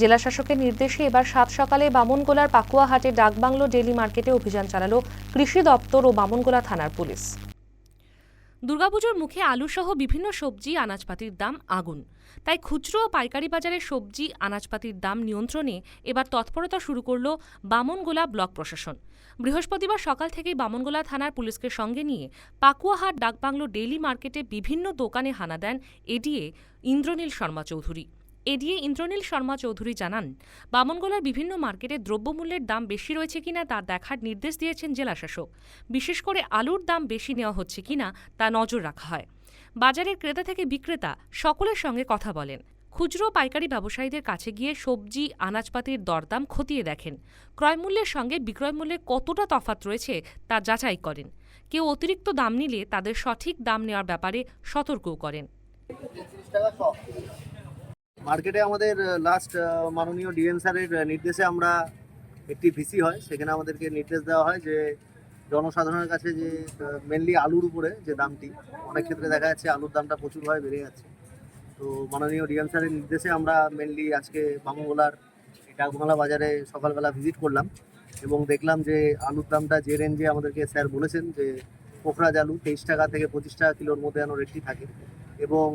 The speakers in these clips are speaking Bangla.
জেলা শাসকের নির্দেশে এবার সাত সকালে বামনগোলার পাকুয়াহাটে ডাকবাংলো ডেলি মার্কেটে অভিযান চালালো কৃষি দপ্তর ও বামনগোলা থানার পুলিশ। দুর্গাপুজোর মুখে আলুসহ বিভিন্ন সবজি আনাজপাতির দাম আগুন। তাই খুচরো ও পাইকারি বাজারে সবজি, আনাজপাতির দাম নিয়ন্ত্রণে এবার তৎপরতা শুরু করল বামনগোলা ব্লক প্রশাসন। বৃহস্পতিবার সকাল থেকেই বামনগোলা থানার পুলিশকে সঙ্গে নিয়ে পাকুয়াহাট ডাকবাংলো ডেইলি মার্কেটে বিভিন্ন দোকানে হানা দেন এডিএ ইন্দ্রনীল শর্মা চৌধুরী। এডিএ ইন্দ্রনীল শর্মা চৌধুরী জানান, বামনগোলার বিভিন্ন মার্কেটে দ্রব্যমূল্যের দাম বেশি রয়েছে কিনা তা দেখার নির্দেশ দিয়েছেন জেলাশাসক। বিশেষ করে আলুর দাম বেশি নেওয়া হচ্ছে কিনা তা নজর রাখা হয়। বাজারের ক্রেতা থেকে বিক্রেতা সকলের সঙ্গে কথা বলেন। খুচরো পাইকারি ব্যবসায়ীদের কাছে গিয়ে সবজি, আনাজপাতির দরদাম খতিয়ে দেখেন। ক্রয়মূল্যের সঙ্গে বিক্রয়মূল্যে কতটা তফাত রয়েছে তা যাচাই করেন। কেউ অতিরিক্ত দাম নিলে তাদের সঠিক দাম নেওয়ার ব্যাপারে সতর্কও করেন। মার্কেটে আমাদের লাস্ট মাননীয় ডিএম স্যারের নির্দেশে আমরা একটি ভিসি হয়। সেখানে আমাদেরকে নির্দেশ দেওয়া হয় যে, জনসাধারণের কাছে যে মেনলি আলুর উপরে যে দামটি, অনেক ক্ষেত্রে দেখা যাচ্ছে আলুর দামটা প্রচুরভাবে বেড়ে যাচ্ছে। তো মাননীয় ডিএম স্যারের নির্দেশে আমরা মেনলি আজকে বামুগোলার ডাকবাংলা বাজারে সকালবেলা ভিজিট করলাম এবং দেখলাম যে, আলুর দামটা যে রেঞ্জে আমাদেরকে স্যার বলেছেন যে পোখরাজ আলু তেইশ টাকা থেকে পঁচিশ টাকা কিলোর মধ্যে যেন রেটটি থাকে। এবং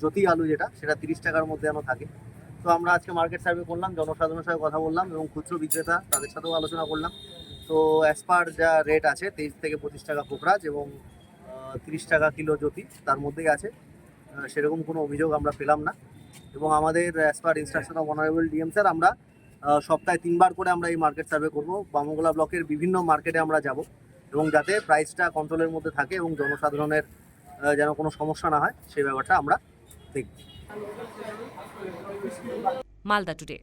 জ্যোতি আলু যেটা, সেটা তিরিশ টাকার মধ্যে যেন থাকে। তো আমরা আজকে মার্কেট সার্ভে করলাম, জনসাধারণের সাথে কথা বললাম এবং খুচরো বিক্রেতা তাদের সাথেও আলোচনা করলাম। তো অ্যাজ পার যা রেট আছে, তেইশ থেকে পঁচিশ টাকা কোকরাজ এবং তিরিশ টাকা কিলো জ্যোতি, তার মধ্যেই আছে। সেরকম কোনো অভিযোগ আমরা পেলাম না। এবং আমাদের as per instruction of honourable DM sir আমরা সপ্তাহে তিনবার করে আমরা এই মার্কেট সার্ভে করব। বামগোলা ব্লকের বিভিন্ন মার্কেটে আমরা যাব এবং যাতে প্রাইসটা কন্ট্রোলের মধ্যে থাকে এবং জনসাধারণের যেন কোনো সমস্যা না হয় সেই ব্যাপারটা আমরা দেখব। মালদা টুডে।